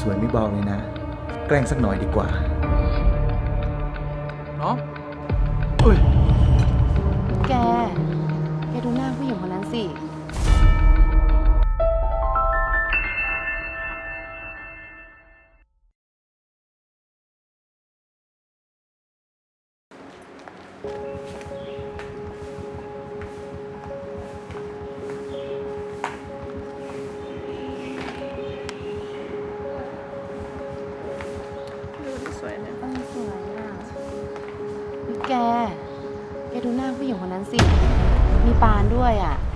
สวยไม่เบาเลยนะ แกล้งสักหน่อยดีกว่าน้องเอ้ย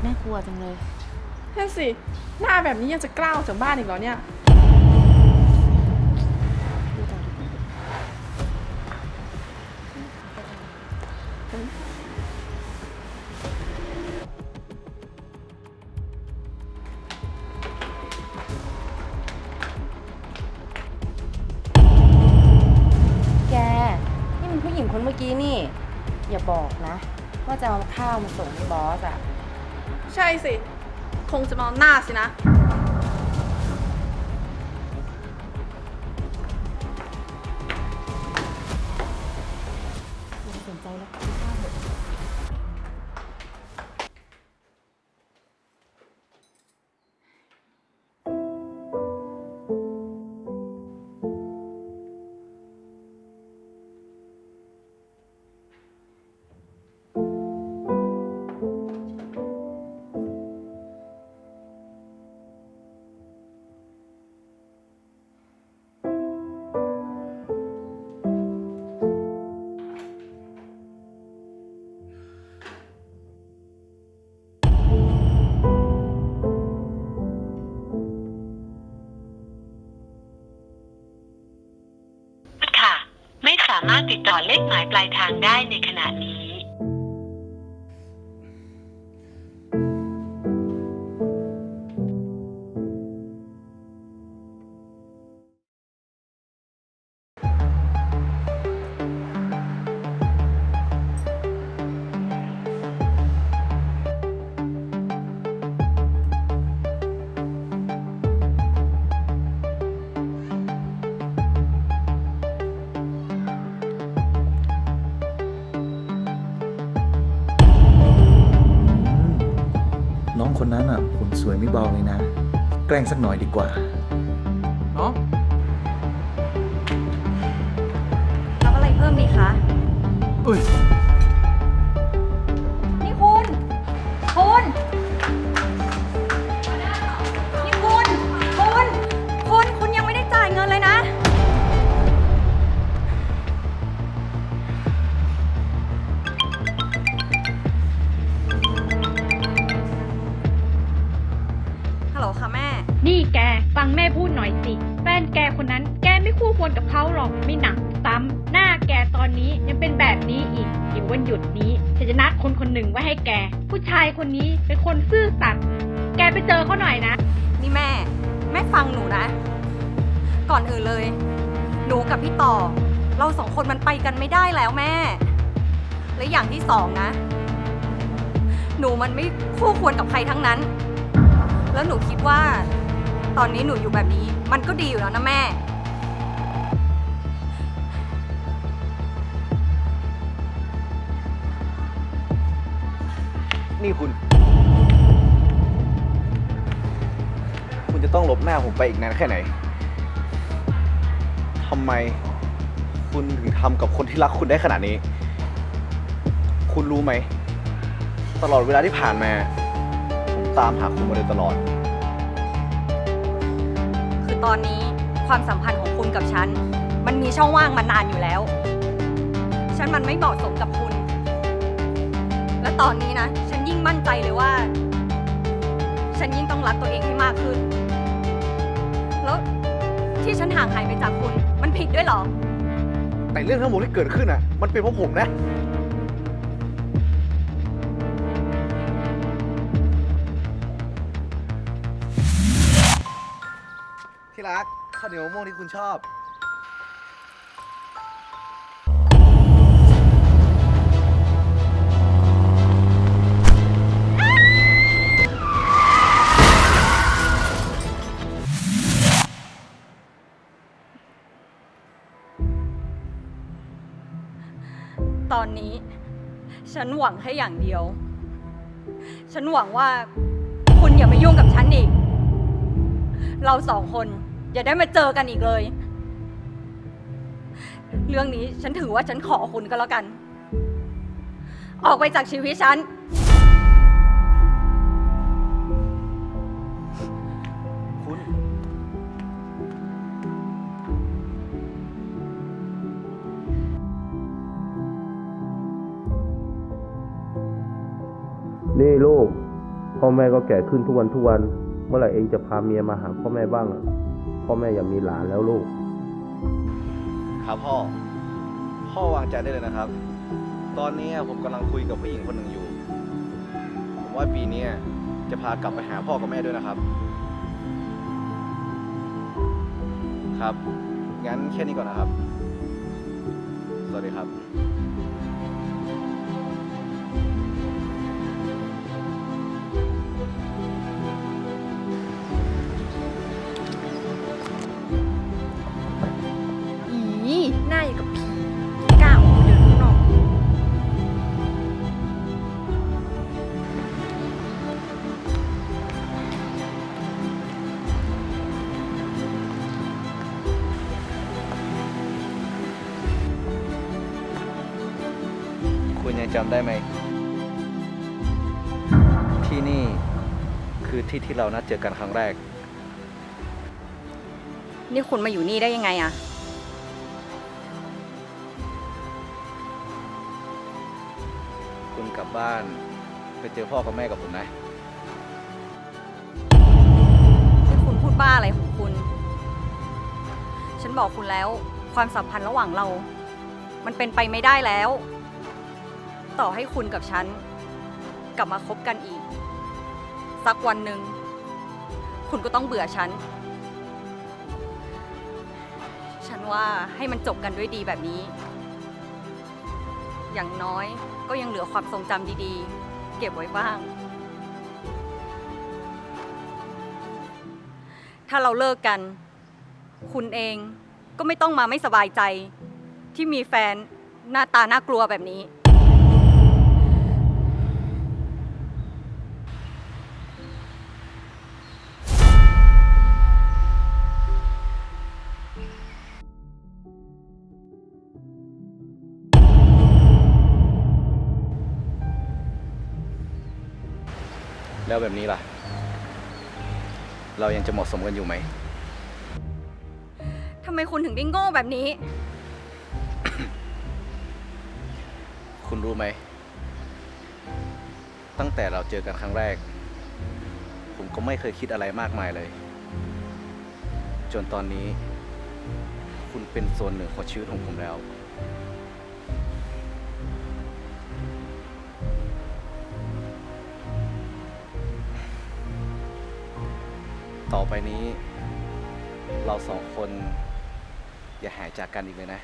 น่ากลัวจังเลย นั่นสิ หน้าแบบนี้ยังจะกล้าออกจากบ้านอีกเหรอเนี่ยดูต่อดิแก นี่มันผู้หญิงคนเมื่อกี้นี่ อย่าบอกนะ ว่าจะเอาข้าวมาส่งให้บอสอะ ใช่สิ คงจะมาเอาหน้าสินะารถติดต่อเลขหมายปลายทางได้ในขณะนี้ คนนั้นอะหุ่นสวยไม่เบาเลยนะ แกล้งสักหน่อยดีกว่าน้องรับอะไรเพิ่มดีคะเอ้ย ม่พูดหน่อยสิ แฟนแกคนนั้น แกไม่คู่ควรกับเขาหรอกไม่หนักซ้ำหน้าแกตอนนี้ยังเป็นแบบนี้อีกเดี๋ยววันหยุดนี้ฉันจะนัดคนคนหนึ่งไว้ให้แก ผู้ชายคนนี้เป็นคนซื่อสัตย์แกไปเจอเขาหน่อยนะ นี่แม่ แม่ฟังหนูนะ ก่อนอื่นเลย หนูกับพี่ต่อ เราสองคนมันไปกันไม่ได้แล้วแม่ และอย่างที่สองนะ หนูมันไม่คู่ควรกับใครทั้งนั้น แล้วหนูคิดว่า ตอนนี้หนูอยู่แบบนี้ มันก็ดีอยู่แล้วนะแม่ นี่คุณ คุณจะต้องหลบหน้าผมไปอีกนานแค่ไหนทำไมคุณถึงทำกับคนที่รักคุณได้ขนาดนี้ คุณรู้ไหม ตลอดเวลาที่ผ่านมา ผมตามหาคุณมาโดยตลอด ตอนนี้ความสัมพันธ์ของคุณกับฉัน มันมีช่องว่างมานานอยู่แล้ว ฉันมันไม่เหมาะสมกับคุณ และตอนนี้นะ ฉันยิ่งมั่นใจเลยว่า ฉันยิ่งต้องรักตัวเองให้มากขึ้น แล้วที่ฉันห่างหายไปจากคุณ มันผิดด้วยเหรอ แต่เรื่องทั้งหมดที่เกิดขึ้นอะ มันเป็นเพราะผมนะ ที่รักข้าวเหนียวมะม่วงที่คุณชอบ ตอนนี้ ฉันหวังแค่อย่างเดียว ฉันหวังว่าคุณอย่ามายุ่งกับฉันอีก เราสองคน อย่าได้มาเจอกันอีกเลย เรื่องนี้ฉันถือว่าฉันขอคุณก็แล้วกัน ออกไปจากชีวิตฉัน คุณ นี่ลูกพ่อแม่ก็แก่ขึ้นทุกวันทุกวัน เมื่อไหร่เองจะพาเมียมาหาพ่อแม่บ้างอะ พ่อแม่อยากมีหลานแล้วลูก ครับพ่อ พ่อวางใจได้เลยนะครับ ตอนนี้ผมกำลังคุยกับผู้หญิงคนหนึ่งอยู่ ผมว่าปีนี้จะพากลับไปหาพ่อกับแม่ด้วยนะครับ ครับ งั้นแค่นี้ก่อนนะครับ สวัสดีครับ จำได้ไหม ที่นี่คือที่ที่เรานัดเจอกันครั้งแรก นี่คุณมาอยู่นี่ได้ยังไงอะคุณกลับบ้าน ไปเจอพ่อกับแม่กับผมนะ ที่คุณพูดบ้าอะไรของคุณ ฉันบอกคุณแล้วความสัมพันธ์ระหว่างเรา มันเป็นไปไม่ได้แล้ว ต่อให้คุณกับฉัน กลับมาคบกันอีก สักวันหนึ่ง คุณก็ต้องเบื่อฉัน ฉันว่าให้มันจบกันด้วยดีแบบนี้ อย่างน้อยก็ยังเหลือความทรงจำดีๆ เก็บไว้บ้าง ถ้าเราเลิกกัน คุณเองก็ไม่ต้องมาไม่สบายใจ ที่มีแฟนหน้าตาน่ากลัวแบบนี้ แล้วแบบนี้ล่ะ เรายังจะเหมาะสมกันอยู่ไหม ทำไมคุณถึงได้โง่แบบนี้ คุณรู้ไหม ตั้งแต่เราเจอกันครั้งแรก ผมก็ไม่เคยคิดอะไรมากมายเลย จนตอนนี้ คุณเป็นส่วนหนึ่งของชีวิตของผมแล้ว ต่อไปนี้ เราสองคน อย่าหายจากกันอีกเลยนะ